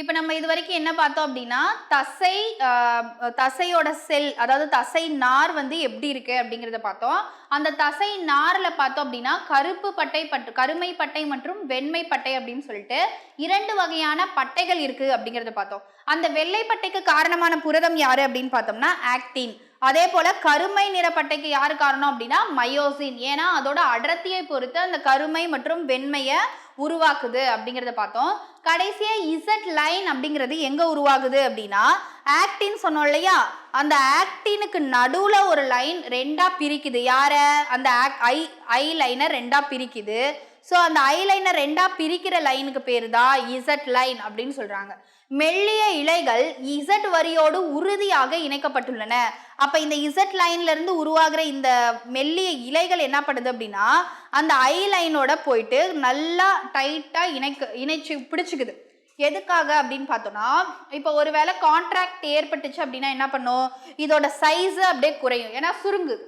இப்போ நம்ம இது வரைக்கும் என்ன பார்த்தோம் அப்படின்னா தசை தசையோட செல் அதாவது தசை நார் வந்து எப்படி இருக்கு அப்படிங்கிறத பார்த்தோம். அந்த தசை நாரில் பார்த்தோம் அப்படின்னா கருப்பு பட்டை பட்டு கருமை பட்டை மற்றும் வெண்மை பட்டை அப்படின்னு சொல்லிட்டு இரண்டு வகையான பட்டைகள் இருக்கு அப்படிங்கிறத பார்த்தோம். அந்த வெள்ளை பட்டைக்கு காரணமான புரதம் யாரு அப்படின்னு பார்த்தோம்னா ஆக்டின். அதே போல கருமை நிறப்பட்டைக்கு யார் காரணம் அப்படின்னா மயோசின். ஏன்னா அதோட அடர்த்தியை பொறுத்து அந்த கருமை மற்றும் வெண்மையை உருவாக்குது அப்படிங்கிறத பார்த்தோம். கடைசியா இசட் லைன் அப்படிங்கிறது எங்க உருவாகுது அப்படின்னா ஆக்டின் சொன்னோம் இல்லையா? அந்த ஆக்டினுக்கு நடுவுல ஒரு லைன் ரெண்டா பிரிக்குது. யார? அந்த ஐ ஐ லைனை ரெண்டா பிரிக்குது. ஸோ அந்த ஐ லைனை பிரிக்கிற லைனுக்கு பேர் தான் இசட் லைன் அப்படின்னு சொல்கிறாங்க மெல்லிய இலைகள் இசட் வரியோடு உறுதியாக இணைக்கப்பட்டுள்ளன. அப்போ இந்த இசட் லைன்லேருந்து உருவாகிற இந்த மெல்லிய இலைகள் என்ன பண்ணுது அப்படின்னா அந்த ஐ லைனோட போயிட்டு நல்லா டைட்டாக இணைக்க இணைச்சு பிடிச்சிக்குது. எதுக்காக அப்படின்னு பார்த்தோம்னா இப்போ ஒருவேளை கான்ட்ராக்ட் ஏற்பட்டுச்சு அப்படின்னா என்ன பண்ணும்? இதோட சைஸு அப்படியே குறையும். ஏன்னா சுருங்குது.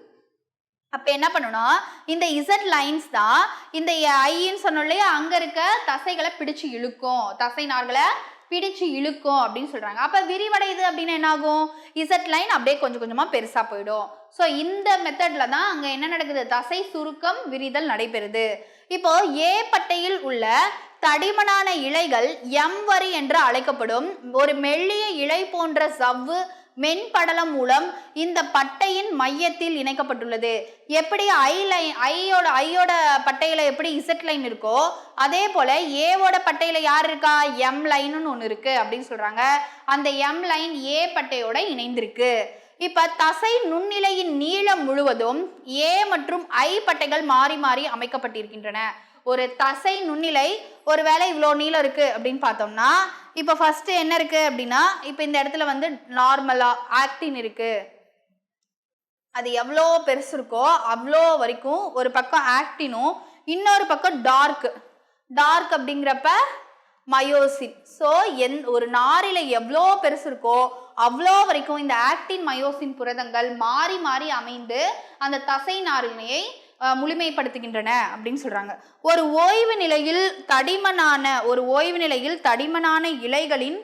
அப்போ என்ன பண்ணணும்? இந்த இசட் லைன்ஸ் தான் இந்த ஐன்னு சொன்னோம் இல்லையா அங்கே இருக்க தசைகளை பிடிச்சு இழுக்கும். தசை நார்களை பிடிச்சு இழுக்கும் அப்படின்னு சொல்றாங்க. அப்போ விரிவடையுது அப்படின்னா என்ன ஆகும் இசட் லைன் அப்படியே கொஞ்சம் கொஞ்சமாக பெருசாக போயிடும். ஸோ இந்த மெத்தட்ல தான் அங்கே என்ன நடக்குது? தசை சுருக்கம் விரிதல் நடைபெறுது. இப்போ ஏ பட்டையில் உள்ள தடிமனான இலைகள் எம் வரி என்று அழைக்கப்படும் ஒரு மெல்லிய இலை போன்ற சவ்வு மென்படலம் மூலம் இந்த பட்டையின் மையத்தில் இணைக்கப்பட்டுள்ளது. எப்படி ஐ லைன் ஐயோட ஐயோட பட்டையில எப்படி இசட் லைன் இருக்கோ அதே போல ஏவோட பட்டையில யார் இருக்கா? எம் லைன்னு ஒன்று இருக்கு அப்படின்னு சொல்றாங்க. அந்த எம் லைன் ஏ பட்டையோட இணைந்திருக்கு. இப்ப தசை நுண்ணிலையின் நீளம் முழுவதும் ஏ மற்றும் ஐ பட்டைகள் மாறி மாறி அமைக்கப்பட்டிருக்கின்றன. ஒரு தசை நுண்ணிலை ஒருவேளை இவ்வளோ நீளம் இருக்கு அப்படின்னு பார்த்தோம்னா இப்போ ஃபர்ஸ்ட் என்ன இருக்கு அப்படின்னா இப்போ இந்த இடத்துல வந்து நார்மலா ஆக்டின் இருக்கு. அது எவ்வளோ பெருசு இருக்கோ அவ்வளோ வரைக்கும் ஒரு பக்கம் ஆக்டினும் இன்னொரு பக்கம் டார்க் டார்க் அப்படிங்கிறப்ப மயோசின் ஸோ எந் ஒரு நாரில எவ்வளோ பெருசு இருக்கோ அவ்வளோ வரைக்கும் இந்த ஆக்டின் மயோசின் புரதங்கள் மாறி மாறி அமைந்து அந்த தசை நாரினையை முழுமைப்படுத்துகின்றன அப்படின்னு சொல்றாங்க. ஒரு ஓய்வு நிலையில் தடிமனான ஒரு ஓய்வு நிலையில் தடிமனான இலைகளின்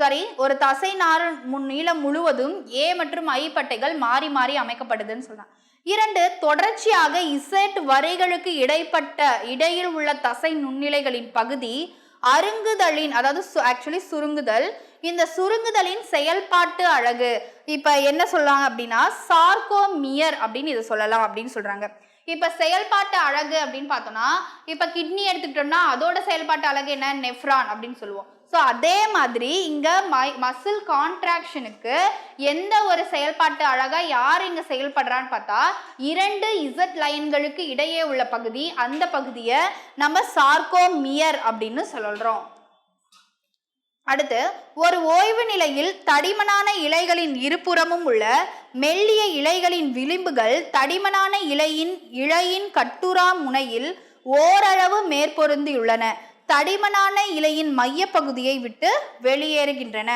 சாரி ஒரு தசை நார் முன் நீளம் முழுவதும் ஏ மற்றும் ஐ பட்டைகள் மாறி மாறி அமைக்கப்படுதுன்னு சொல்றாங்க. இரண்டு தொடர்ச்சியாக இசட் வரைகளுக்கு இடைப்பட்ட இடையில் உள்ள தசை நுண்ணிலைகளின் பகுதி அருங்குதலின் அதாவது ஆக்சுவலி சுருங்குதல் இந்த சுருங்குதலின் செயல்பாட்டு அழகு இப்ப என்ன சொல்றாங்க அப்படின்னா சார்கோமியர் அப்படின்னு இதை சொல்லலாம் அப்படின்னு சொல்றாங்க. இப்ப செயல்பாட்டு அழகு அப்படின்னு பார்த்தோம்னா இப்ப கிட்னி எடுத்துக்கிட்டோம்னா அதோட செயல்பாட்டு அழகு என்ன? நெஃப்ரான் அப்படின்னு சொல்லுவோம். ஸோ அதே மாதிரி இங்க மசில் கான்ட்ராக்ஷனுக்கு எந்த ஒரு செயல்பாட்டு அழகா யார் இங்க செயல்படுறான்னு பார்த்தா இரண்டு இசட் லைன்களுக்கு இடையே உள்ள பகுதி அந்த பகுதியை நம்ம சார்கோமியர் அப்படின்னு சொல்றோம். அடுத்து ஒரு ஓய்வு நிலையில் தடிமனான இலைகளின் இருபுறமும் உள்ள மெல்லிய இலைகளின் விளிம்புகள் தடிமனான இலையின் இழையின் கட்டுரா முனையில் ஓரளவு மேற்பொருந்தியுள்ளன. தடிமனான இலையின் மையப்பகுதியை விட்டு வெளியேறுகின்றன.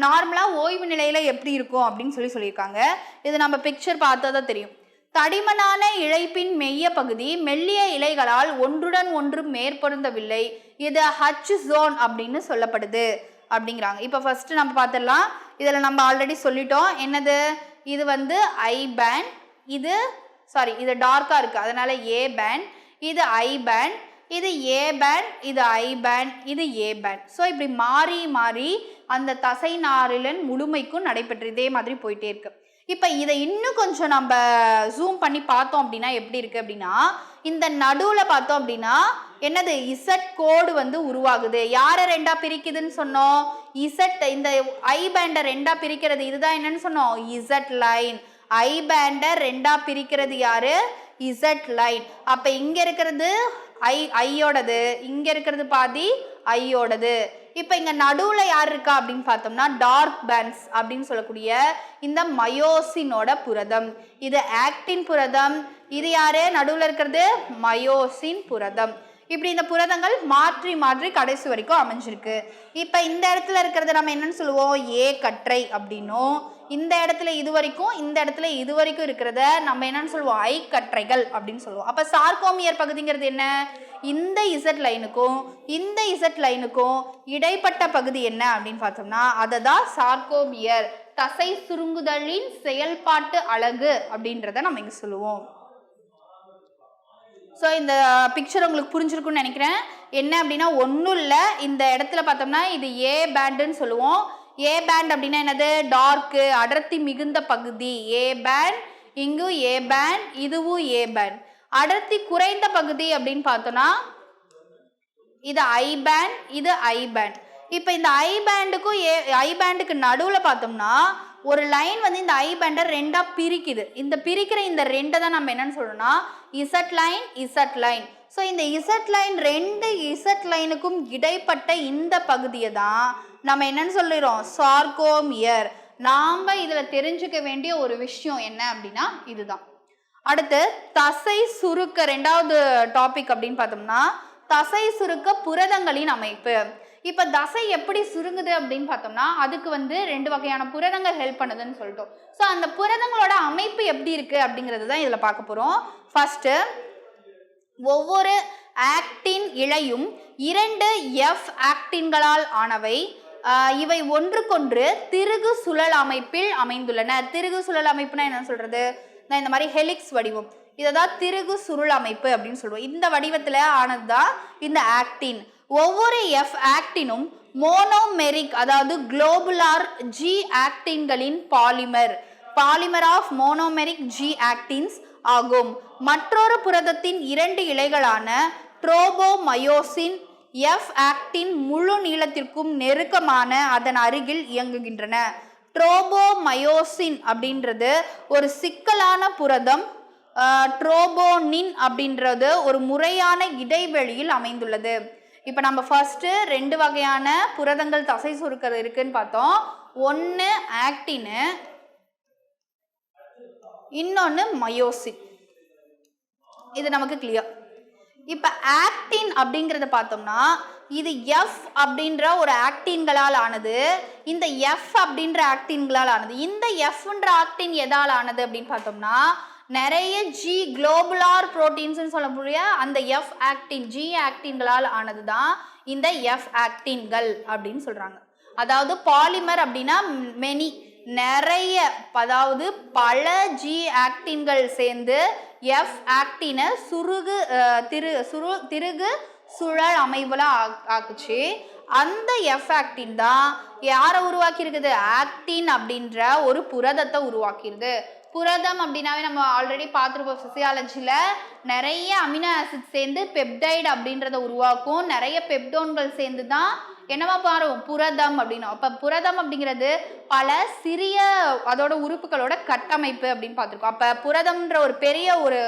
நார்மலாக ஓய்வு நிலையில் எப்படி இருக்கும் அப்படின்னு சொல்லி சொல்லியிருக்காங்க. இது நம்ம பிக்சர் பார்த்தா தான் தெரியும். தடிமனான இழைப்பின் மெய்ய பகுதி மெல்லிய இலைகளால் ஒன்றுடன் ஒன்று மேற்பொருந்தவில்லை. இது ஹச் ஜோன் அப்படின்னு சொல்லப்படுது அப்படிங்கிறாங்க. இப்போ ஃபர்ஸ்ட் நம்ம பார்த்துடலாம். இதில் நம்ம ஆல்ரெடி சொல்லிட்டோம். என்னது? இது வந்து ஐ பேண்ட் இது சாரி இது டார்க்காக இருக்குது அதனால ஏ பேண்ட் இது ஐ பேண்ட் இது ஏ பேண்ட் இது ஐ பேண்ட் இது ஏ பேண்ட் ஸோ இப்படி மாறி மாறி அந்த தசை நாரிலன் முழுமைக்கும் நடைபெற்று இதே மாதிரி போயிட்டே இருக்குது இப்போ இதை இன்னும் கொஞ்சம் நம்ம ஜூம் பண்ணி பார்த்தோம் அப்படின்னா எப்படி இருக்கு அப்படின்னா இந்த நடுவில் பார்த்தோம் அப்படின்னா என்னது? இசட் கோடு வந்து உருவாகுது. யாரை ரெண்டா பிரிக்குதுன்னு சொன்னோம்? இசட் இந்த ஐ பேண்டை ரெண்டா பிரிக்கிறது இதுதான் என்னன்னு சொன்னோம்? இசட் லைன் ஐ பேண்டை ரெண்டா பிரிக்கிறது யாரு? இசட் லைன் அப்போ இங்கே இருக்கிறது ஐ ஐயோடது இங்கே இருக்கிறது பாதி ஐயோடது இப்போ இங்க நடுவுல யார் இருக்கா அப்படின்னு பார்த்தோம்னா டார்க் பேண்ட்ஸ் அப்படின்னு சொல்லக்கூடிய இந்த மயோசினோட புரதம். இது ஆக்டின் புரதம். இது யாரு? நடுவுல இருக்கிறது மயோசின் புரதம். இப்படி இந்த புரதங்கள் மாற்றி மாற்றி கடைசி வரைக்கும் அமைஞ்சிருக்கு. இப்போ இந்த இடத்துல இருக்கிறத நம்ம என்னன்னு சொல்லுவோம்? ஏ கற்றை அப்படின்னும். இந்த இடத்துல இது வரைக்கும் இந்த இடத்துல இது வரைக்கும் இருக்கிறத நம்ம என்னன்னு சொல்லுவோம்? ஐ கற்றைகள் அப்படின்னு சொல்லுவோம். அப்போ சார்கோமியர் பகுதிங்கிறது என்ன? இந்த இசட் லைனுக்கும் இந்த இசட் லைனுக்கும் இடைப்பட்ட பகுதி என்ன அப்படின்னு பார்த்தோம்னா அதை தான் சார்கோமியர் தசை சுருங்குதலின் செயல்பாட்டு அழகு அப்படின்றத நம்ம இங்கே சொல்லுவோம். ஸோ இந்த uh, பிக்சர் உங்களுக்கு புரிஞ்சிருக்கும்னு நினைக்கிறேன். என்ன அப்படின்னா ஒன்றும் இல்லை. இந்த இடத்துல பார்த்தோம்னா இது ஏ பேண்டுன்னு சொல்லுவோம். ஏ பேண்ட் அப்படின்னா என்னது? டார்க்கு அடர்த்தி மிகுந்த பகுதி. ஏ பேண்ட் இங்கும் ஏ பேண்ட் இதுவும் ஏ பேண்ட் அடர்த்தி குறைந்த பகுதி அப்படின்னு பார்த்தோம்னா இது ஐ பேண்ட் இது ஐ பேண்ட் இப்போ இந்த ஐ பேண்டுக்கும் ஏ ஐ பேண்டுக்கு நடுவில் பார்த்தோம்னா ஒரு லைன் வந்து இந்த ஐ பேண்டை ரெண்டாக பிரிக்குது. இந்த பிரிக்கிற இந்த ரெண்டை தான் நம்ம என்னன்னு சொல்லணும்னா Z line Z line so இந்த இசட் லைன் ரெண்டு இசட் லைனுக்கும் இடைப்பட்ட இந்த பகுதியை தான் நம்ம என்னன்னு சொல்லிடுறோம். சார்கோமியர் நாம் இதில் தெரிஞ்சுக்க வேண்டிய ஒரு விஷயம் என்ன அப்படின்னா இதுதான். அடுத்து தசை சுருக்க ரெண்டாவது டாபிக் அப்படின்னு பார்த்தோம்னா தசை சுருக்க புரதங்களின் அமைப்பு. இப்போ தசை எப்படி சுருங்குது அப்படின்னு பார்த்தோம்னா அதுக்கு வந்து ரெண்டு வகையான புரதங்கள் ஹெல்ப் பண்ணுதுன்னு சொல்லிட்டோம். ஸோ அந்த புரதங்களோட அமைப்பு எப்படி இருக்கு அப்படிங்கிறது தான் இதில் பார்க்க போகிறோம் ஃபஸ்ட்டு ஒவ்வொரு ஆக்டின் இழையும் இரண்டு எஃப் ஆக்டின்களால் ஆனவை இவை ஒன்றுக்கொன்று திருகு சுழல் அமைப்பில் அமைந்துள்ளன. திருகு சுழல் அமைப்புனா என்ன சொல்றது? நான் இந்த மாதிரி ஹெலிக்ஸ் வடிவம். இதை தான் திருகு சுருள் அமைப்பு அப்படின்னு சொல்லுவோம். இந்த வடிவத்தில் ஆனது தான் இந்த ஆக்டின் ஒவ்வொரு எஃப் ஆக்டினும் மோனோமெரிக் அதாவது globular G ஆக்டின்களின் polymer polymer of monomeric G actins ஆகும். மற்றொரு புரதத்தின் இரண்டு இலைகளான ட்ரோபோமயோசின் எஃப் ஆக்டின் முழு நீளத்திற்கும் நெருக்கமான அதன் அருகில் இயங்குகின்றன. ட்ரோபோமயோசின் அப்படின்றது ஒரு சிக்கலான புரதம் ட்ரோபோனின் அப்படின்றது ஒரு முறையான இடைவெளியில் அமைந்துள்ளது. இப்போ நம்ம ஃபர்ஸ்ட்டு ரெண்டு வகையான புரதங்கள் தசை சுருக்கிறது இருக்குன்னு பார்த்தோம். ஒன்று ஆக்டினு இன்னொன்று மயோசின் இது நமக்கு கிளியர் இப்போ ஆக்டின் அப்படிங்கிறத பார்த்தோம்னா இது எஃப் அப்படின்ற ஒரு ஆக்டின்களால் ஆனது இந்த எஃப் அப்படின்ற ஆக்டின்களால் ஆனது இந்த எஃப்ன்ற ஆக்டின் எதால் ஆனது அப்படின்னு பார்த்தோம்னா நிறைய ஜி குளோபுலார் புரோட்டீன்ஸ்னு சொல்லக்கூடிய அந்த எஃப் ஆக்டின் ஜி ஆக்டின்களால் ஆனது தான் இந்த எஃப் ஆக்டின்கள் அப்படின்னு சொல்கிறாங்க அதாவது பாலிமர் அப்படின்னா மெனி நிறைய அதாவது பல ஜி ஆக்டின்கள் சேர்ந்து எஃப் ஆக்டினை சுருகு திரு சுரு திருகு சுழல் அமைவுல ஆக்குச்சு. அந்த எஃப் ஆக்டின் தான் யாரை உருவாக்கியிருக்குது? ஆக்டின் அப்படின்ற ஒரு புரதத்தை உருவாக்கிருது புரதம் அப்படின்னாவே நம்ம ஆல்ரெடி பார்த்துருப்போம் ஃபிசியாலஜியில் நிறைய அமினோ ஆசிட் சேர்ந்து பெப்டைடு அப்படின்றத உருவாக்கும். நிறைய பெப்டோன்கள் சேர்ந்து தான் என்னவா பாரும் புரதம் அப்படின்னா. அப்போ புரதம் அப்படிங்கிறது பல சிறிய அதோட உறுப்புகளோட கட்டமைப்பு அப்படின்னு பார்த்துருக்கோம். அப்போ புரதம்ன்ற ஒரு பெரிய ஒரு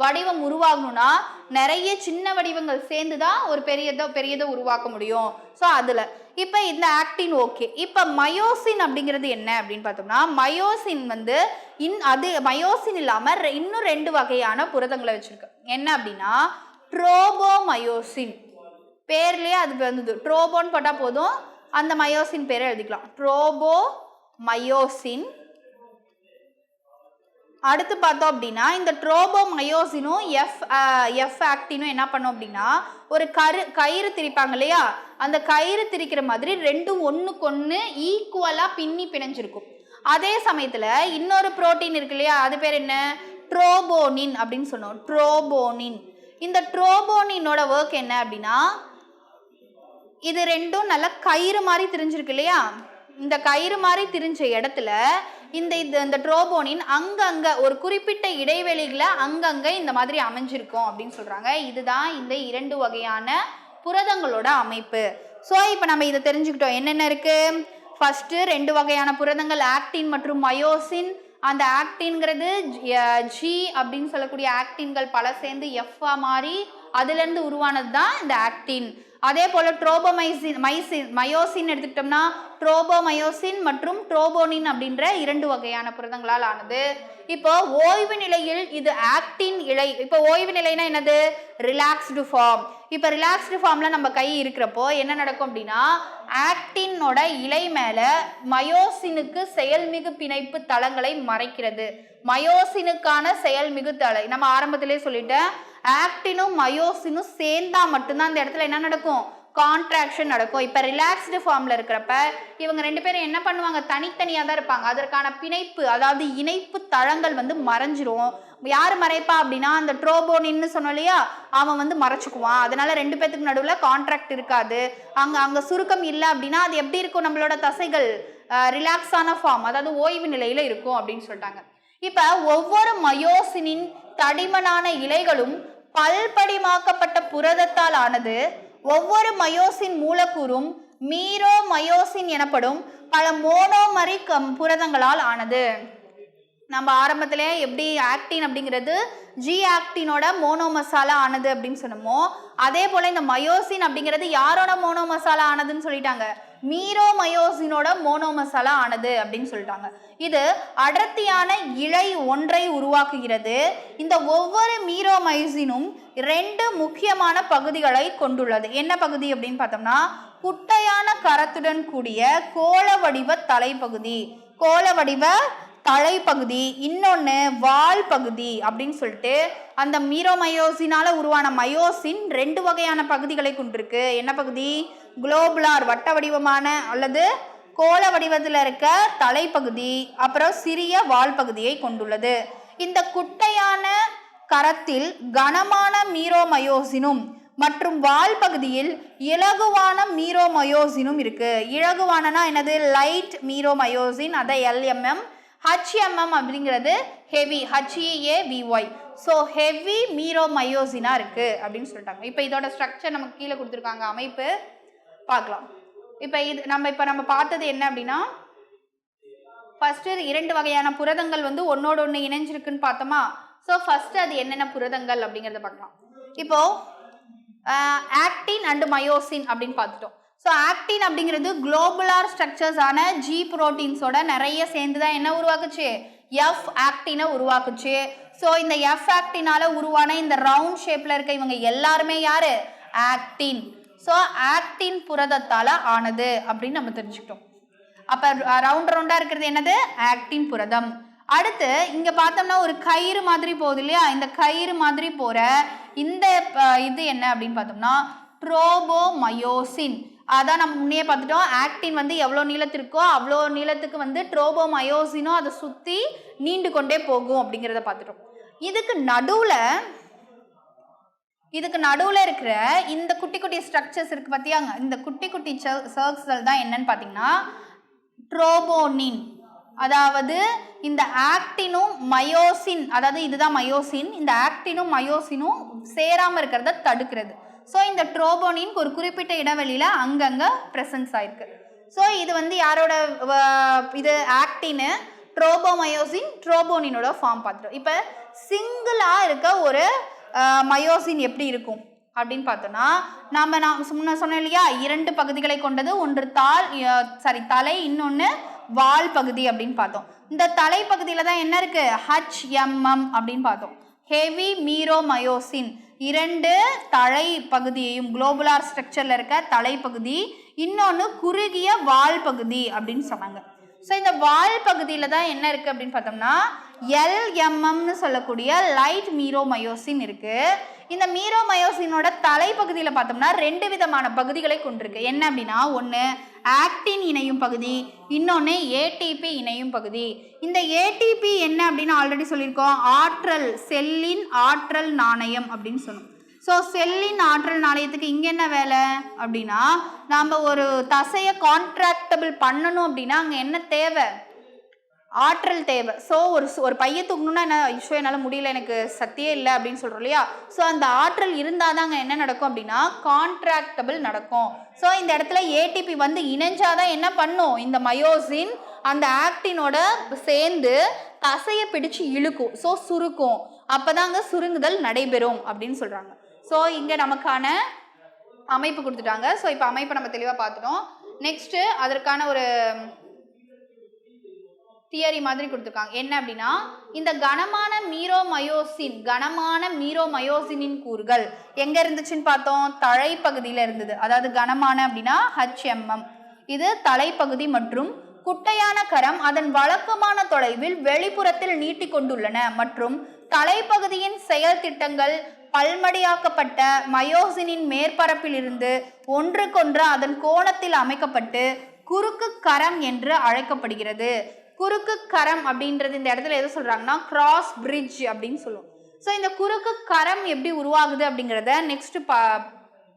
வடிவம் உருவாகணும்னா நிறைய சின்ன வடிவங்கள் சேர்ந்து தான் ஒரு பெரியதோ பெரியதோ உருவாக்க முடியும். ஸோ அதில். இப்போ இந்த ஆக்டின் ஓகே இப்போ மயோசின் அப்படிங்கிறது என்ன அப்படின்னு பார்த்தோம்னா மயோசின் வந்து இன் அது மயோசின் இல்லாமல் இன்னும் ரெண்டு வகையான புரதங்களை வச்சுருக்கு. என்ன அப்படின்னா ட்ரோபோமயோசின். பேர்லேயே அது வந்தது. ட்ரோபோன்னு போட்டால் போதும். அந்த மயோசின் பேரை எழுதிக்கலாம். ட்ரோபோ மயோசின் அடுத்து பார்த்தோம் அப்படின்னா இந்த ட்ரோபோமயோசினும் எஃப் எஃப் ஆக்டினும் என்ன பண்ணோம் அப்படின்னா ஒரு கரு கயிறு திரிப்பாங்க இல்லையா? அந்த கயிறு திரிக்கிற மாதிரி ரெண்டும் ஒன்றுக்கு ஒன்று ஈக்குவலாக பின்னி பிணைஞ்சிருக்கும். அதே சமயத்தில் இன்னொரு புரோட்டீன் இருக்கு இல்லையா? அது பேர் என்ன? ட்ரோபோனின் அப்படின்னு சொன்னோம். ட்ரோபோனின். இந்த ட்ரோபோனினோட ஒர்க் என்ன அப்படின்னா இது ரெண்டும் நல்லா கயிறு மாதிரி திரிஞ்சிருக்கு இல்லையா? இந்த கயிறு மாதிரி திரிஞ்ச இடத்துல இந்த இது இந்த ட்ரோபோனின் அங்கங்க ஒரு குறிப்பிட்ட இடைவெளிகளை அங்கங்க இந்த மாதிரி அமைஞ்சிருக்கும் அப்படின்னு சொல்கிறாங்க இதுதான் இந்த இரண்டு வகையான புரதங்களோட அமைப்பு. ஸோ இப்போ நம்ம இதை தெரிஞ்சுக்கிட்டோம். என்னென்ன இருக்குது ஃபஸ்ட்டு ரெண்டு வகையான புரதங்கள் ஆக்டின் மற்றும் மயோசின் அந்த ஆக்டின்ங்கிறது ஜி அப்படின்னு சொல்லக்கூடிய ஆக்டின்கள் பல சேர்ந்து எஃப்ஆ மாறி அதுலேருந்து உருவானது தான் இந்த ஆக்டின் அதே போல் ட்ரோபோமைசின் மைசின் மயோசின் எடுத்துக்கிட்டோம்னா ட்ரோபோமயோசின் மற்றும் ட்ரோபோனின் அப்படின்ற இரண்டு வகையான புரதங்களால் ஆனது. இப்போ ஓய்வு நிலையில் இது ஆக்டின் இலை இப்போ ஓய்வு நிலைனா என்னது? ரிலாக்ஸ்டு ஃபார்ம் இப்போ ரிலாக்ஸ்டு ஃபார்ம்ல நம்ம கை இருக்கிறப்போ என்ன நடக்கும் அப்படின்னா ஆக்டினோட இலை மேல மயோசினுக்கு செயல்மிகு பிணைப்பு தளங்களை மறைக்கிறது. மயோசினுக்கான செயல்மிகு தலை நம்ம ஆரம்பத்திலே சொல்லிட்டேன் ஆக்டினும் மயோசினும் சேர்ந்தா மட்டும்தான் அந்த இடத்துல என்ன நடக்கும்? கான்ட்ராக்ஷன் நடக்கும். இப்போ ரிலாக்ஸ்டு ஃபார்மில் இருக்கிறப்ப இவங்க ரெண்டு பேரும் என்ன பண்ணுவாங்க? தனித்தனியாக தான் இருப்பாங்க. அதற்கான பிணைப்பு அதாவது இணைப்பு தளங்கள் வந்து மறைஞ்சிரும். யார் மறைப்பா அப்படின்னா அந்த ட்ரோபோனின்னு சொன்னோம் இல்லையா? அவன் வந்து மறைச்சிக்குவான். அதனால ரெண்டு பேத்துக்கு நடுவில் கான்ட்ராக்ட் இருக்காது. அங்கே அங்கே சுருக்கம் இல்லை அப்படின்னா அது எப்படி இருக்கும்? நம்மளோட தசைகள் ரிலாக்ஸான ஃபார்ம் அதாவது ஓய்வு நிலையில் இருக்கும் அப்படின்னு சொல்லிட்டாங்க. இப்போ ஒவ்வொரு மயோசினின் தடிமனான இலைகளும் பல்படிமாக்கப்பட்ட புரதத்தால் ஆனது ஒவ்வொரு மயோசின் மூலக்கூறும் மீரோ மயோசின் எனப்படும் பல மோனோமரிக் புரதங்களால் ஆனது. நம்ம ஆரம்பத்திலே எப்படி ஆக்டின் அப்படிங்கிறது ஜி ஆக்டினோட மோனோ மசாலா ஆனது அப்படின்னு சொன்னோமோ அதே போல இந்த மயோசின் அப்படிங்கிறது யாரோட மோனோ மசாலா ஆனதுன்னு சொல்லிட்டாங்க? மீரோ மயோசினோட ஆனது அப்படின்னு சொல்லிட்டாங்க. இது அடர்த்தியான இழை ஒன்றை உருவாக்குகிறது. இந்த ஒவ்வொரு மீரோமயோசினும் ரெண்டு முக்கியமான பகுதிகளை கொண்டுள்ளது. என்ன பகுதி அப்படின்னு பார்த்தோம்னா குட்டையான கரத்துடன் கூடிய கோள வடிவ தலைப்பகுதி. கோள வடிவ தலைப்பகுதி இன்னொன்று வால் பகுதி அப்படின்னு சொல்லிட்டு அந்த மீரோமயோசினால உருவான மயோசின் ரெண்டு வகையான பகுதிகளை கொண்டிருக்கு. என்ன பகுதி? குளோபுலார் வட்ட வடிவமான அல்லது கோள வடிவத்தில் இருக்க தலைப்பகுதி அப்புறம் சிறிய வால் பகுதியை கொண்டுள்ளது. இந்த குட்டையான கரத்தில் கனமான மீரோமயோசினும் மற்றும் வால் பகுதியில் இலகுவான மீரோமயோசினும் இருக்கு. இலகுவானனா என்னது? லைட் மீரோமயோசின் அதை எல்எம்எம் ஹச்எம்எம் அப்படிங்கிறது heavy HEA VY so heavy மீரோமயோசினா இருக்கு அப்படின்னு சொல்லிட்டாங்க. இப்போ இதோட ஸ்ட்ரக்சர் நமக்கு கீழே கொடுத்துருக்காங்க. அமைப்பு பார்க்கலாம். இப்போ இது நம்ம இப்போ நம்ம பார்த்தது என்ன அப்படின்னா ஃபஸ்ட்டு இரண்டு வகையான புரதங்கள் வந்து ஒன்னோட ஒன்று இணைஞ்சிருக்குன்னு பார்த்தோமா? ஸோ ஃபஸ்ட்டு அது என்னென்ன புரதங்கள் அப்படிங்கிறத பார்க்கலாம். இப்போது ஆக்டின் அண்டு மயோசின் அப்படின்னு பார்த்துட்டோம். ஸோ ஆக்டின் அப்படிங்கிறது குளோபுலார் ஸ்ட்ரக்சர்ஸான ஜி புரோட்டீன்ஸோட நிறைய சேர்ந்து தான் என்ன உருவாக்குச்சு? எஃப் ஆக்டினை உருவாக்குச்சு. ஸோ இந்த எஃப் ஆக்டினால உருவான இந்த ரவுண்ட் ஷேப்பில் இருக்க இவங்க எல்லாருமே யாரு? ஆக்டின். ஸோ ஆக்டின் புரதத்தால் ஆனது அப்படின்னு நம்ம தெரிஞ்சுக்கிட்டோம். அப்போ ரவுண்ட் ரவுண்டாக இருக்கிறது என்னது? ஆக்டின் புரதம். அடுத்து இங்கே பார்த்தோம்னா ஒரு கயிறு மாதிரி போகுது இல்லையா? இந்த கயிறு மாதிரி போகிற இந்த இது என்ன அப்படின்னு பார்த்தோம்னா ட்ரோபோமயோசின். அதான் நம்ம முன்னே பார்த்துட்டோம். ஆக்டின் வந்து எவ்வளோ நீளத்திற்கோ அவ்வளோ நீளத்துக்கு வந்து ட்ரோபோமயோசினோ அதை சுற்றி நீண்டு கொண்டே போகும் அப்படிங்கிறத பார்த்துட்டோம். இதுக்கு நடுவில் இதுக்கு நடுவில் இருக்கிற இந்த குட்டி குட்டி ஸ்ட்ரக்சர்ஸ் இருக்கு பார்த்தியாங்க இந்த குட்டி குட்டி சர்க்ஸ்கள் தான் என்னன்னு பார்த்தீங்கன்னா ட்ரோபோனின் அதாவது இந்த ஆக்டினும் மயோசின் அதாவது இதுதான் மயோசின் இந்த ஆக்டினும் மயோசினும் சேராமல் இருக்கிறத தடுக்கிறது. ஸோ இந்த ட்ரோபோனின் ஒரு குறிப்பிட்ட இடைவெளியில் அங்கங்கே ப்ரெசன்ஸ் ஆயிருக்கு. ஸோ இது வந்து யாரோட இது ஆக்டினு ட்ரோபோமயோசின் ட்ரோபோனினோட ஃபார்ம் பார்த்துட்டோம். இப்போ சிங்கிளாக இருக்க ஒரு மயோசின் எப்படி இருக்கும்? அப்படின்னு பார்த்தோன்னா நாம நான் முன்ன சொன்னேன் இல்லையா? இரண்டு பகுதிகளை கொண்டது ஒன்று தாள் சாரி தலை இன்னொன்று வால் பகுதி அப்படின்னு பார்த்தோம். இந்த தலைப்பகுதியில் தான் என்ன இருக்கு? ஹச்எம்எம் அப்படின்னு பார்த்தோம். ஹெவி மீரோமயோசின் இரண்டு தலை பகுதியையும் குளோபுலார் ஸ்ட்ரக்சரில் இருக்க தலைப்பகுதி இன்னொன்று குறுகிய வால் பகுதி அப்படின்னு சொன்னாங்க. ஸோ இந்த வால் பகுதியில் தான் என்ன இருக்குது அப்படின்னு பார்த்தோம்னா எல்எம்எம்னு சொல்லக்கூடிய லைட் மீரோமயோசின் இருக்குது இந்த மீரோமயோசினோட தலைப்பகுதியில் பார்த்தோம்னா ரெண்டு விதமான பகுதிகளை கொண்டிருக்கு. என்ன அப்படின்னா ஒன்று ஆக்டின் இணையும் பகுதி இன்னொன்று ஏடிபி இணையும் பகுதி. இந்த ஏடிபி என்ன அப்படின்னு ஆல்ரெடி சொல்லியிருக்கோம். ஆற்றல் செல்லின் ஆற்றல் நாணயம் அப்படின்னு சொன்னோம். ஸோ செல்லின் ஆற்றல் நாணயத்துக்கு இங்கே என்ன வேலை? அப்படின்னா நாம் ஒரு தசையை கான்ட்ராக்டபிள் பண்ணணும் அப்படின்னா அங்கே என்ன தேவை? ஆற்றல் தேவை. ஸோ ஒரு ஒரு பைய தூக்கணும்னா என்ன ஐஷோ என்னால் முடியல எனக்கு சத்தியே இல்லை அப்படின்னு சொல்கிறோம் இல்லையா? ஸோ அந்த ஆற்றல் இருந்தால் தான் அங்கே என்ன நடக்கும் அப்படின்னா கான்ட்ராக்டபிள் நடக்கும். ஸோ இந்த இடத்துல ஏடிபி வந்து இணைஞ்சாதான் என்ன பண்ணும்? இந்த மயோசின் அந்த ஆக்டினோட சேர்ந்து தசையை பிடிச்சு இழுக்கும். ஸோ சுருக்கும். அப்போதாங்க சுருங்குதல் நடைபெறும் அப்படின்னு சொல்கிறாங்க ஸோ இங்கே நமக்கான அமைப்பு கொடுத்துட்டாங்க. ஸோ இப்போ அமைப்பை நம்ம தெளிவாக பார்த்துட்டோம். நெக்ஸ்ட்டு அதற்கான ஒரு தியரி மாதிரி கொடுத்துருக்காங்க. என்ன அப்படின்னா இந்த கனமான மீரோமயோசின் கனமான மீரோமயோசினின் கூறுகள் எங்க இருந்துச்சுன்னு பார்த்தோம்? தலைப்பகுதியில இருந்தது. அதாவது கனமான அப்படின்னா ஹச்எம்எம் இது தலைப்பகுதி மற்றும் குட்டையான கரம் அதன் வழக்கமான தொலைவில் வெளிப்புறத்தில் நீட்டிக்கொண்டுள்ளன மற்றும் தலைப்பகுதியின் செயல் திட்டங்கள் பல்மடியாக்கப்பட்ட மயோசினின் மேற்பரப்பில் இருந்து ஒன்றுக்கொன்று அதன் கோணத்தில் அமைக்கப்பட்டு குறுக்கு கரம் என்று அழைக்கப்படுகிறது. குறுக்கு கரம் அப்படின்றது இந்த இடத்துல எதை சொல்றாங்கன்னா கிராஸ் பிரிட்ஜ் அப்படின்னு சொல்லுவோம். ஸோ இந்த குறுக்கு கரம் எப்படி உருவாகுது அப்படிங்கிறத நெக்ஸ்ட் ப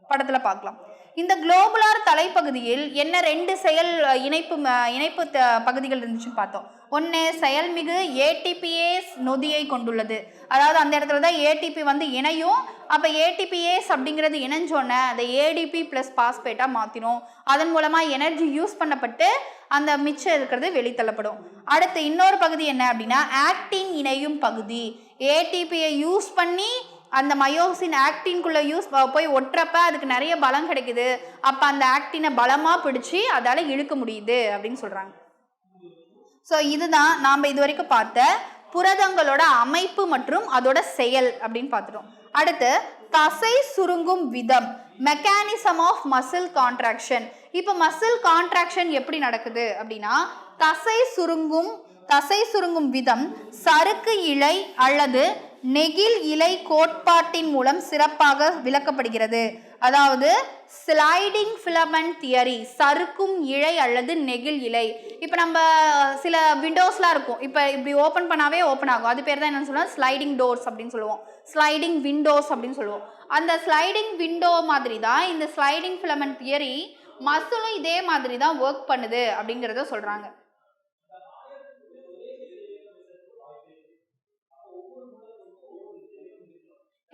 படத்தில் பார்க்கலாம். இந்த குளோபுலார் தலைப்பகுதியில் என்ன ரெண்டு செயல் இணைப்பு ம- இணைப்பு த- பகுதிகள் இருந்துச்சுன்னு பார்த்தோம். ஒன்று செயல்மிகு ஏடிபிஏஸ் நொதியை கொண்டுள்ளது. அதாவது அந்த இடத்துல தான் ஏடிபி வந்து இணையும். அப்போ ஏடிபிஏஸ் அப்படிங்கிறது இணைஞ்சோன்னே அதை ஏடிபி ப்ளஸ் பாஸ்பேட்டாக மாற்றினோம் அதன் மூலமாக எனர்ஜி யூஸ் பண்ணப்பட்டு அந்த மிச்சம் இருக்கிறது வெளித்தள்ளப்படும். அடுத்து இன்னொரு பகுதி என்ன அப்படின்னா ஆக்டின் இணையும் பகுதி. ஏடிபியை யூஸ் பண்ணி அந்த மயோசின் ஆக்டின்குள்ளே யூஸ் போய் ஒட்டுறப்ப அதுக்கு நிறைய பலம் கிடைக்குது. அப்போ அந்த ஆக்டினை பலமாக பிடிச்சி அதால் இழுக்க முடியுது அப்படின்னு சொல்கிறாங்க ஸோ இதுதான் நாம் இது வரைக்கும் பார்த்த புரதங்களோட அமைப்பு மற்றும் அதோட செயல் அப்படின்னு பார்த்துட்டோம். அடுத்து தசை சுருங்கும் விதம் மெக்கானிசம் ஆஃப் மசில் கான்ட்ராக்ஷன் இப்போ மசில் கான்ட்ராக்ஷன் எப்படி நடக்குது அப்படின்னா தசை சுருங்கும் தசை சுருங்கும் விதம் சறுக்கு இழை அல்லது நெகிழ் இலை கோட்பாட்டின் மூலம் சிறப்பாக விளக்கப்படுகிறது. அதாவது ஸ்லைடிங் ஃபிலமெண்ட் தியரி சறுக்கும் இழை அல்லது நெகிழ் இலை. இப்போ நம்ம சில விண்டோஸ்லாம் இருக்கும். இப்போ இப்படி ஓப்பன் பண்ணாவே ஓப்பன் ஆகும். அது பேர் தான் என்னன்னு சொல்லுவோம்? ஸ்லைடிங் டோர்ஸ் அப்படின்னு சொல்லுவோம். ஸ்லைடிங் விண்டோஸ் அப்படின்னு சொல்லுவோம். அந்த ஸ்லைடிங் விண்டோ மாதிரி தான் இந்த ஸ்லைடிங் ஃபிலமெண்ட் தியரி மசூலும் இதே மாதிரி தான் ஒர்க் பண்ணுது அப்படிங்கிறத சொல்கிறாங்க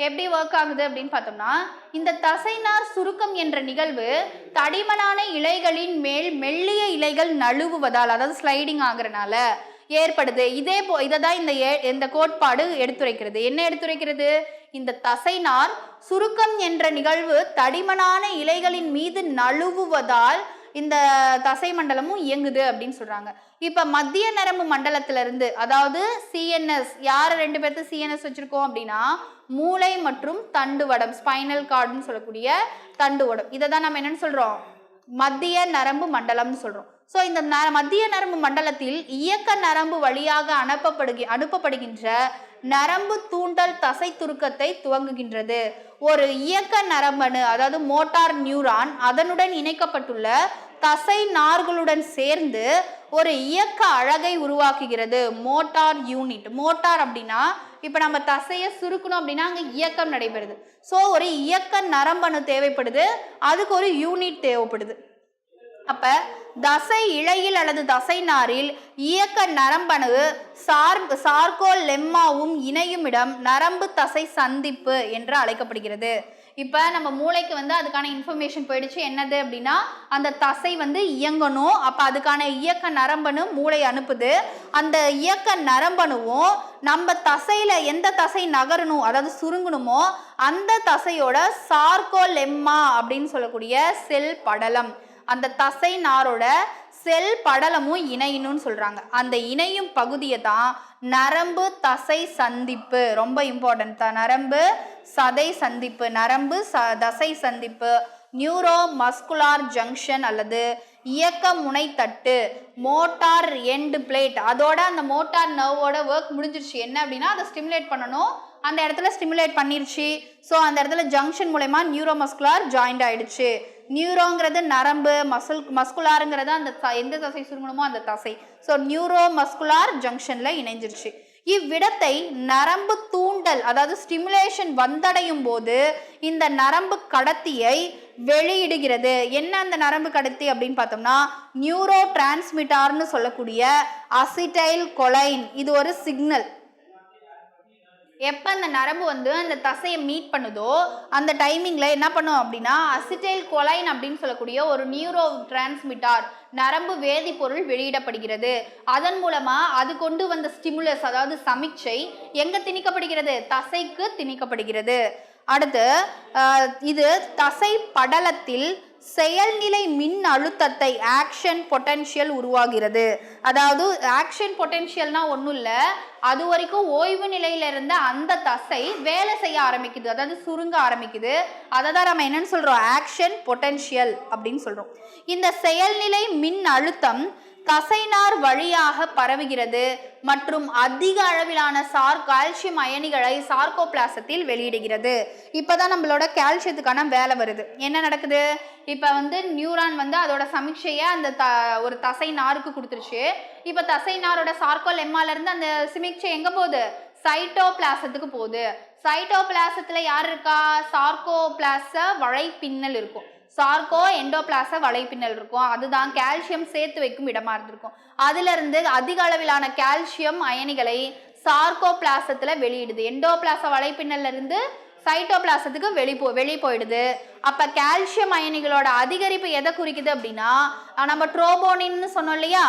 எப்படி ஒர்க் ஆகுது அப்படின்னு பார்த்தோம்னா இந்த தசைநார் சுருக்கம் என்ற நிகழ்வு தடிமனான இலைகளின் மேல் மெல்லிய இலைகள் நழுவுவதால் அதாவது ஸ்லைடிங் ஆகுறனால ஏற்படுது. இதே போ இதை தான் இந்த ஏ- இந்த கோட்பாடு எடுத்துரைக்கிறது. என்ன எடுத்துரைக்கிறது? இந்த தசைநார் சுருக்கம் என்ற நிகழ்வு தடிமனான இலைகளின் மீது நழுவுவதால் இந்த தசை மண்டலமும் இயங்குது அப்படின்னு சொல்றாங்க. இப்ப மத்திய நரம்பு மண்டலத்திலிருந்து அதாவது சிஎன்எஸ் யார் ரெண்டு பேர்த்து சிஎன்எஸ் வச்சிருக்கோம் அப்படின்னா மூளை மற்றும் தண்டுவடம் ஸ்பைனல் கார்டுன்னு சொல்லக்கூடிய தண்டுவடம் இதை தான் நம்ம என்னன்னு சொல்றோம்? மத்திய நரம்பு மண்டலம்னு சொல்றோம். ஸோ இந்த ந மத்திய நரம்பு மண்டலத்தில் இயக்க நரம்பு வழியாக அனுப்பப்படுகி அனுப்பப்படுகின்ற நரம்பு தூண்டல் தசை துருக்கத்தை துவங்குகின்றது. ஒரு இயக்க நரம்பணு அதாவது மோட்டார் நியூரான் அதனுடன் இணைக்கப்பட்டுள்ள தசை நார்களுடன் சேர்ந்து ஒரு இயக்க அழகை உருவாக்குகிறது. Motor unit. மோட்டார் அப்படின்னா இப்போ நம்ம தசையை சுருக்கணும் அப்படின்னா அங்கே இயக்கம் நடைபெறுது. ஸோ ஒரு இயக்க நரம்பணு தேவைப்படுது. அதுக்கு ஒரு யூனிட் தேவைப்படுது. அப்ப தசை இழையில் அல்லது தசை நாரில் இயக்க நரம்பணு சார் சார்கோல் லெம்மாவும் இணையும் இடம் நரம்பு தசை சந்திப்பு என்று அழைக்கப்படுகிறது. இப்போ நம்ம மூளைக்கு வந்து அதுக்கான இன்ஃபர்மேஷன் போயிடுச்சு. என்னது அப்படின்னா அந்த தசை வந்து இயங்கணும். அப்போ அதுக்கான இயக்க நரம்பணு மூளை அனுப்புது. அந்த இயக்க நரம்பணுவும் நம்ம தசையில் எந்த தசை நகரணும் அதாவது சுருங்கணுமோ அந்த தசையோட சார்கோ லெம்மா அப்படின்னு சொல்லக்கூடிய செல் படலம். அந்த தசை நாரோட செல் படலமும் இணையணும்னு சொல்றாங்க. அந்த இணையும் பகுதியை தான் நரம்பு தசை சந்திப்பு ரொம்ப இம்பார்ட்டன்ட் தான். நரம்பு சதை சந்திப்பு நரம்பு ச தசை சந்திப்பு நியூரோ மஸ்குலார் ஜங்ஷன் அல்லது இயக்க முனைத்தட்டு மோட்டார் எண்டு பிளேட் அதோட அந்த மோட்டார் நர்வோட ஒர்க் முடிஞ்சிருச்சு. என்ன அப்படின்னா அதை ஸ்டிமுலேட் பண்ணணும். அந்த இடத்துல ஸ்டிமுலேட் பண்ணிருச்சு. ஸோ அந்த இடத்துல ஜங்ஷன் மூலயமா நியூரோ மஸ்குலார் ஜாயிண்ட் ஆயிடுச்சு. நியூரோங்கிறது நரம்பு மசல் மஸ்குலாருங்கிறது அந்த த- எந்த தசை சுருங்கணுமோ அந்த தசை. ஸோ நியூரோ மஸ்குலார் ஜங்ஷனில் இணைஞ்சிருச்சு. இவ்விடத்தை நரம்பு தூண்டல் அதாவது ஸ்டிமுலேஷன் வந்தடையும் போது இந்த நரம்பு கடத்தியை வெளியிடுகிறது. என்ன அந்த நரம்பு கடத்தி அப்படின்னு பார்த்தோம்னா நியூரோ டிரான்ஸ்மிட்டார்னு சொல்லக்கூடிய அசிடைல் கொலைன். இது ஒரு சிக்னல் எப்போ அந்த நரம்பு வந்து அந்த தசையை மீட் பண்ணுதோ அந்த டைமிங்கில் என்ன பண்ணும் அப்படின்னா அசிட்டைல் கொலைன் அப்படின்னு சொல்லக்கூடிய ஒரு நியூரோ டிரான்ஸ்மிட்டார் நரம்பு வேதிப்பொருள் வெளியிடப்படுகிறது. அதன் மூலமாக அது கொண்டு வந்த ஸ்டிமுலஸ் அதாவது சமிக்சை எங்கே திணிக்கப்படுகிறது? தசைக்கு திணிக்கப்படுகிறது. அடுத்து இது தசை படலத்தில் செயல்நிலை மின் அழுத்தத்தை ஆக்ஷன் பொட்டென்ஷியல் உருவாகிறது. அதாவது ஆக்ஷன் பொட்டென்ஷியல்னா ஒன்றும் இல்லை அது வரைக்கும் ஓய்வு நிலையில இருந்த அந்த தசை வேலை செய்ய ஆரம்பிக்குது. அதாவது சுருங்க ஆரம்பிக்குது. அதை தான் நம்ம என்னன்னு சொல்றோம் ஆக்ஷன் பொட்டென்ஷியல் அப்படின்னு சொல்றோம். இந்த செயல்நிலை மின் அழுத்தம் தசைநார் வழியாக பரவுகிறது மற்றும் அதிக அளவிலான சார் கால்சியம் அயனிகளை சார்கோபிளாசத்தில் வெளியிடுகிறது. இப்போதான் நம்மளோட கால்சியத்துக்கான வேலை வருது. என்ன நடக்குது? இப்போ வந்து நியூரான் வந்து அதோட சமீட்சையை அந்த த ஒரு தசை நாருக்கு கொடுத்துருச்சு. இப்போ தசை நாரோட சார்கோல் எம்மாலேருந்து அந்த சமீட்சை எங்கே போகுது? சைட்டோபிளாசத்துக்கு போகுது. சைட்டோபிளாசத்தில் யார் இருக்கா? சார்கோபிளாச வலைப்பின்னல் இருக்கும். சார்கோ எண்டோபிளாச வலைப்பின்னல் இருக்கும். அதுதான் கால்சியம் சேர்த்து வைக்கும் இடமா இருந்திருக்கும். அதுல இருந்து அதிக அளவிலான கால்சியம் அயனிகளை சார்கோபிளாசத்துல வெளியிடுது. எண்டோபிளாச வலைப்பின்னல்ல இருந்து சைட்டோபிளாசத்துக்கு வெளி போ வெளி போயிடுது அப்ப கால்சியம் அயனிகளோட அதிகரிப்பு எதை குறிக்குது அப்படின்னா நம்ம ட்ரோபோனின்னு சொன்னோம் இல்லையா?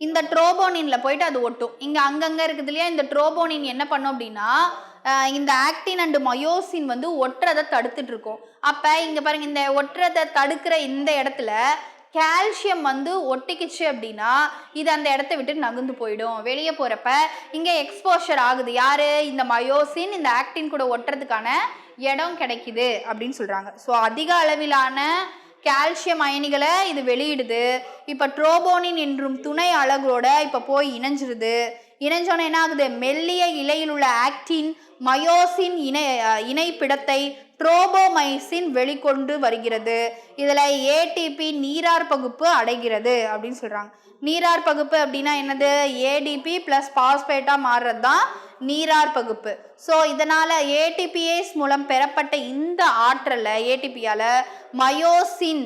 இந்த ட்ரோபோனின்ல போயிட்டு அது ஒட்டும். இங்க அங்கங்க இருக்குது இல்லையா? இந்த ட்ரோபோனின் என்ன பண்ணும் அப்படின்னா இந்த ஆக்டின் அண்டு மயோசின் வந்து ஒட்டுறதை தடுத்துட்டு இருக்கும் அப்ப இங்க பாருங்க இந்த ஒட்டுறதை தடுக்கிற இந்த இடத்துல கால்சியம் வந்து ஒட்டிக்கிச்சு அப்படின்னா இது அந்த இடத்த விட்டு நகுந்து போயிடும். வெளியே போறப்ப இங்க எக்ஸ்போஷர் ஆகுது. யாரு? இந்த மயோசின் இந்த ஆக்டின் கூட ஒட்டுறதுக்கான இடம் கிடைக்குது அப்படின்னு சொல்றாங்க. ஸோ அதிக அளவிலான கால்சியம் அயனிகளை இது வெளியிடுது. இப்போ ட்ரோபோனின் என்றும் துணை அழகோட இப்போ போய் இணைஞ்சிருது. இணைஞ்சோன்னே என்ன ஆகுது மெல்லிய இலையில் உள்ள ஆக்டின் மயோசின் இணை இணைப்பிடத்தை ட்ரோபோமைசின் வெளிக்கொண்டு வருகிறது. இதில் ஏடிபி நீரார் பகுப்பு அடைகிறது அப்படின்னு சொல்கிறாங்க நீரார் பகுப்பு அப்படின்னா என்னது? ஏடிபி ப்ளஸ் பாஸ்பேட்டாக மாறுறது தான் நீரார் பகுப்பு. ஸோ இதனால் ஏடிபிஏஸ் மூலம் பெறப்பட்ட இந்த ஆற்றலை ஏடிபியால் மயோசின்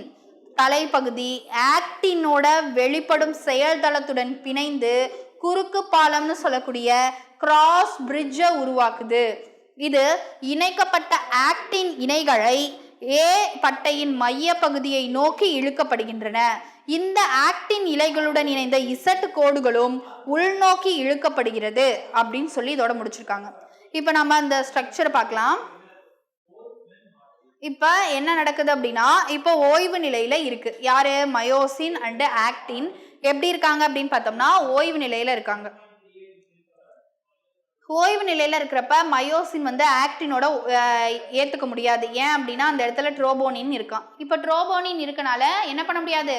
தலைப்பகுதி ஆக்டினோட வெளிப்படும் செயல்தளத்துடன் பிணைந்து குறுக்கு பாலம்னு சொல்லக்கூடிய கிராஸ் பிரிட்ஜை உருவாக்குது. இது இணைக்கப்பட்ட ஆக்டின் இணைகளை ஏ பட்டையின் மைய பகுதியை நோக்கி இழுக்கப்படுகின்றன. இந்த ஆக்டின் இலைகளுடன் இணைந்த இசட் கோடுகளும் உள்நோக்கி இழுக்கப்படுகிறது அப்படின்னு சொல்லி இதோட முடிச்சிருக்காங்க. இப்போ நம்ம அந்த ஸ்ட்ரக்சர் பார்க்கலாம். இப்போ என்ன நடக்குது அப்படின்னா இப்போ ஓய்வு நிலையில இருக்கு. யாரு? மயோசின் அண்டு ஆக்டின் எப்படி இருக்காங்க அப்படின்னு பார்த்தோம்னா ஓய்வு நிலையில இருக்காங்க. ஓய்வு நிலையில இருக்கிறப்ப மயோசின் வந்து ஆக்டினோட ஏற்றுக்க முடியாது. ஏன் அப்படின்னா அந்த இடத்துல ட்ரோபோனின் இருக்கான். இப்போ ட்ரோபோனின் இருக்கனால என்ன பண்ண முடியாது?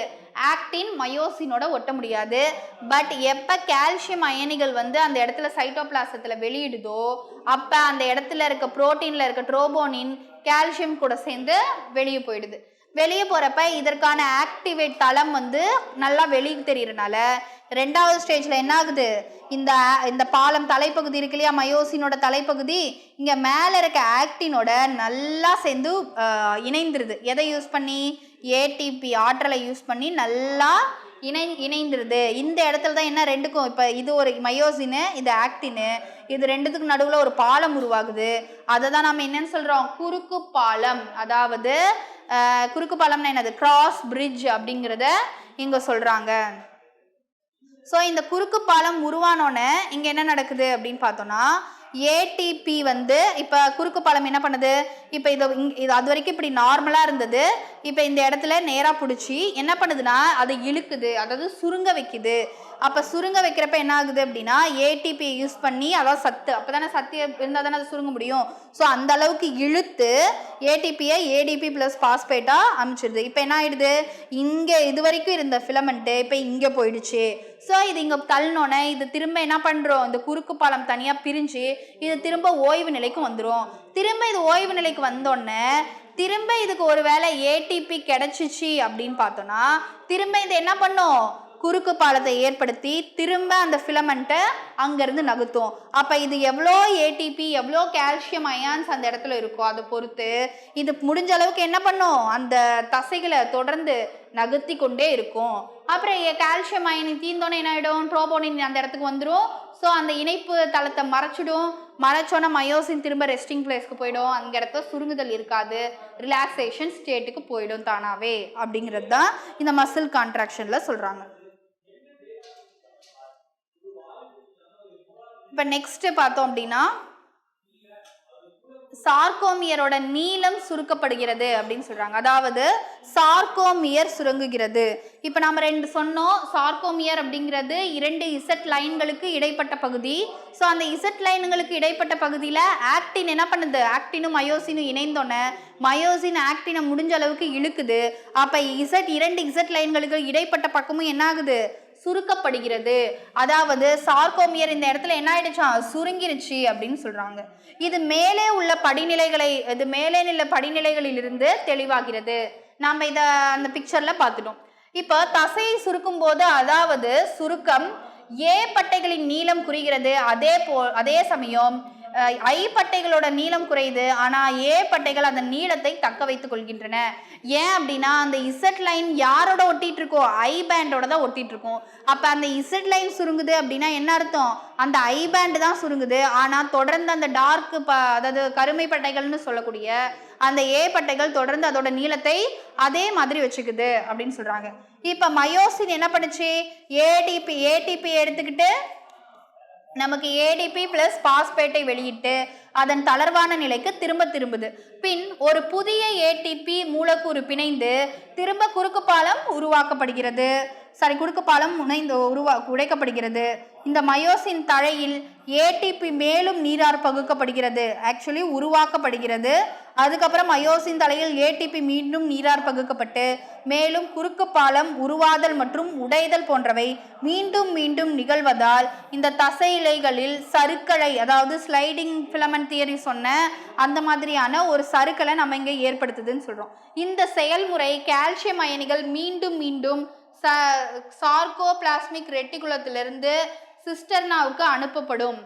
ஆக்டின் மயோசினோட ஒட்ட முடியாது. பட் எப்போ கால்சியம் அயனிகள் வந்து அந்த இடத்துல சைட்டோபிளாசத்தில் வெளியிடுதோ அப்போ அந்த இடத்துல இருக்க புரோட்டீனில் இருக்க ட்ரோபோனின் கால்சியம் கூட சேர்ந்து வெளியே போயிடுது. வெளியே போகிறப்ப இதற்கான ஆக்டிவேட் தளம் வந்து நல்லா வெளியே தெரியறனால ரெண்டாவது ஸ்டேஜில் என்ன ஆகுது? இந்த இந்த பாலம் தலைப்பகுதி இருக்கு இல்லையா? மயோசினோட தலைப்பகுதி. இங்கே மேலே இருக்க ஆக்டினோட நல்லா சேர்ந்து இணைந்துருது. எதை யூஸ் பண்ணி? ஏடிபி ஆற்றலை யூஸ் பண்ணி நல்லா இணை இணைந்துருது. இந்த இடத்துல தான் என்ன ரெண்டுக்கும் இப்போ இது ஒரு மயோசின்னு இது ஆக்டின்னு இது ரெண்டுத்துக்கும் நடுவில் ஒரு பாலம் உருவாகுது. அதை தான் நம்ம என்னன்னு சொல்கிறோம் குறுக்கு பாலம். அதாவது குறுக்கு பாலம்னா என்னது? கிராஸ் பிரிட்ஜ் அப்படிங்கிறத இங்கே சொல்கிறாங்க ஸோ இந்த குறுக்கு பாலம் உருவானோன்னே இங்கே என்ன நடக்குது அப்படின்னு பார்த்தோன்னா ஏடிபி வந்து இப்போ குறுக்கு பாலம் என்ன பண்ணுது? இப்போ இது இது அது வரைக்கும் இப்படி நார்மலாக இருந்தது. இப்போ இந்த இடத்துல நேராக பிடிச்சி என்ன பண்ணுதுன்னா அதை இழுக்குது. அதாவது சுருங்க வைக்குது. அப்போ சுருங்க வைக்கிறப்ப என்ன ஆகுது அப்படின்னா ஏடிபி யூஸ் பண்ணி அதாவது சத்து அப்போ தானே சத்து இருந்தால் தானே அது சுருங்க முடியும். ஸோ அந்த அளவுக்கு இழுத்து ஏடிபியை ஏடிபி ப்ளஸ் பாஸ்பேட்டாக அமைச்சிருது. இப்போ என்ன ஆயிடுது? இங்கே இது வரைக்கும் இருந்த ஃபிலமெண்ட்டு இப்போ இங்கே போயிடுச்சு. ஸோ இது இங்கே தள்ளினோன்னே இது திரும்ப என்ன பண்ணுறோம் இந்த குறுக்கு பாலம் தனியாக பிரிஞ்சு இது திரும்ப ஓய்வு நிலைக்கு வந்துடும் திரும்ப இது ஓய்வு நிலைக்கு வந்தோடனே திரும்ப இதுக்கு ஒரு வேளை ஏடிபி கிடச்சிச்சு அப்படின்னு பார்த்தோன்னா திரும்ப இது என்ன பண்ணும்? குறுக்கு பாலத்தை ஏற்படுத்தி திரும்ப அந்த ஃபிலமெண்ட்டை அங்கேருந்து நகர்த்தும் அப்போ இது எவ்வளோ ஏடிபி எவ்வளோ கால்சியம் அயான்ஸ் அந்த இடத்துல இருக்கோ அதை பொறுத்து இது முடிஞ்ச அளவுக்கு என்ன பண்ணும்? அந்த தசைகளை தொடர்ந்து நகர்த்தி கொண்டே இருக்கும். அப்புறம் கால்சியம் அயனி தீந்தோன்னே என்ன ஆகிடும் ட்ரோபோனின் அந்த இடத்துக்கு வந்துடும் ஸோ அந்த இணைப்பு தளத்தை மறைச்சிடும். மறைச்சோன்னா மயோசின் திரும்ப ரெஸ்டிங் பிளேஸ்க்கு போயிடும். அந்த இடத்துல சுருங்குதல் இருக்காது. ரிலாக்ஸேஷன் ஸ்டேட்டுக்கு போயிடும் தானாவே. அப்படிங்கிறது தான் இந்த மசில் கான்ட்ராக்ஷனில் சொல்கிறாங்க இப்போ நெக்ஸ்ட்டு பார்த்தோம் அப்படின்னா சார்கோமியரோட நீளம் சுருக்கப்படுகிறது அப்படின்னு சொல்றாங்க. அதாவது சார்கோமியர் சுருங்குகிறது. இப்போ நம்ம ரெண்டு சொன்னோம். சார்கோமியர் அப்படிங்கிறது இரண்டு இசட் லைன்களுக்கு இடைப்பட்ட பகுதி. ஸோ அந்த இசட் லைன்களுக்கு இடைப்பட்ட பகுதியில் ஆக்டின் என்ன பண்ணுது? ஆக்டினும் மயோசினும் இணைந்தோன்னே மயோசின் ஆக்டினை முடிஞ்ச அளவுக்கு இழுக்குது. அப்போ இசட் இரண்டு இசட் லைன்களுக்கு இடைப்பட்ட பக்கமும் என்ன ஆகுது சுருக்கப்படுகிறது. அதாவது சார்கோமியர் இந்த இடத்துல என்ன ஆயிடுச்சா? சுருங்கிருச்சு அப்படின்னு சொல்றாங்க. இது மேலே உள்ள படிநிலைகளை இது மேலே உள்ள படிநிலைகளிலிருந்து தெளிவாகிறது. நாம இத அந்த பிக்சர்ல பார்த்துட்டோம். இப்போ தசையை சுருக்கும் போது அதாவது சுருக்கம் ஏ பட்டைகளின் நீளம் குறிகிறது. அதே போ அதே சமயம் ஐ பட்டைகளோட நீளம் குறையுது. ஆனா ஏ பட்டைகள் அந்த நீளத்தை தக்க வைத்துக் கொள்கின்றன. ஏன் அப்படின்னா அந்த இசட் லைன் யாரோட ஒட்டிட்டு இருக்கோ ஐ பேண்டோட தான் ஒட்டிட்டு இருக்கும். அப்ப அந்த இசட் லைன் சுருங்குது அப்படின்னா என்ன அர்த்தம்? அந்த ஐ பேண்ட் தான் சுருங்குது. ஆனா தொடர்ந்து அந்த டார்க் ப அதாவது கருமை பட்டைகள்னு சொல்லக்கூடிய அந்த ஏ பட்டைகள் தொடர்ந்து அதோட நீளத்தை அதே மாதிரி வச்சுக்குது அப்படின்னு சொல்றாங்க. இப்ப மயோசின் என்ன பண்ணுச்சு? ஏடிபி ஏடிபி எடுத்துக்கிட்டு நமக்கு ஏடிபி பிளஸ் பாஸ்பேட்டை வெளியிட்டு அதன் தளர்வான நிலைக்கு திரும்ப திரும்புது. பின் ஒரு புதிய ஏடிபி மூலக்கூறு பிணைந்து திரும்ப குறுக்கு பாலம் உருவாக்கப்படுகிறது. சாரி குறுக்கு பாலம் முனைந்து உருவா உடைக்கப்படுகிறது. இந்த மயோசின் தழையில் ஏடிபி மேலும் நீரார் பகுக்கப்படுகிறது. ஆக்சுவலி உருவாக்கப்படுகிறது. அதுக்கப்புறம் மயோசின் தலையில் ஏடிபி மீண்டும் நீரார் பகுக்கப்பட்டு மேலும் குறுக்கு பாலம் உருவாதல் மற்றும் உடைதல் போன்றவை மீண்டும் மீண்டும் நிகழ்வதால் இந்த தசை இலைகளில் சறுக்களை அதாவது ஸ்லைடிங் ஃபிலமெண்ட் தியரி சொன்ன அந்த மாதிரியான ஒரு சருக்களை நம்ம இங்கே ஏற்படுத்துதுன்னு சொல்கிறோம் இந்த செயல்முறை கால்சியம் அயனிகள் மீண்டும் மீண்டும் ச சார்கோபிளாஸ்மிக் ரெட்டிகுலத்திலிருந்து சிஸ்டர்னாவுக்கு அனுப்பப்படும்.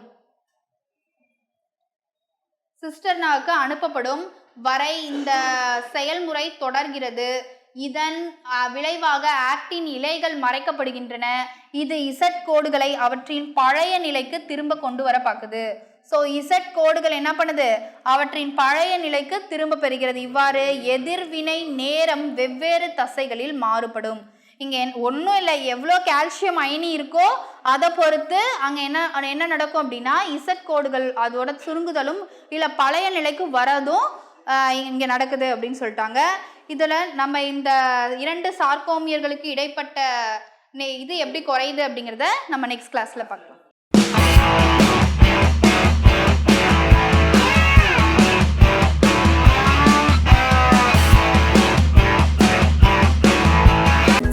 சிஸ்டர்னாவுக்கு அனுப்பப்படும் வரை இந்த செயல்முறை தொடர்கிறது. இதன் விளைவாக ஆக்டின் இலைகள் மறைக்கப்படுகின்றன. இது இசட் கோடுகளை அவற்றின் பழைய நிலைக்கு திரும்ப கொண்டு வர பார்க்குது. ஸோ இசட் கோடுகள் என்ன பண்ணுது? அவற்றின் பழைய நிலைக்கு திரும்ப பெறுகிறது. இவ்வாறு எதிர்வினை நேரம் வெவ்வேறு தசைகளில் மாறுபடும். இங்கே ஒன்றும் இல்லை எவ்வளோ கால்சியம் அயனி இருக்கோ அதை பொறுத்து அங்கே என்ன என்ன நடக்கும் அப்படின்னா இசட் கோடுகள் அதோட சுருங்குதலும் இல்லை பழைய நிலைக்கு வரதும் இங்கே நடக்குது அப்படின்னு சொல்லிட்டாங்க. இதில் நம்ம இந்த இரண்டு சார்கோமியர்களுக்கு இடைப்பட்ட நெ- இது எப்படி குறையுது அப்படிங்கிறத நம்ம நெக்ஸ்ட் கிளாஸில் பார்க்கலாம்.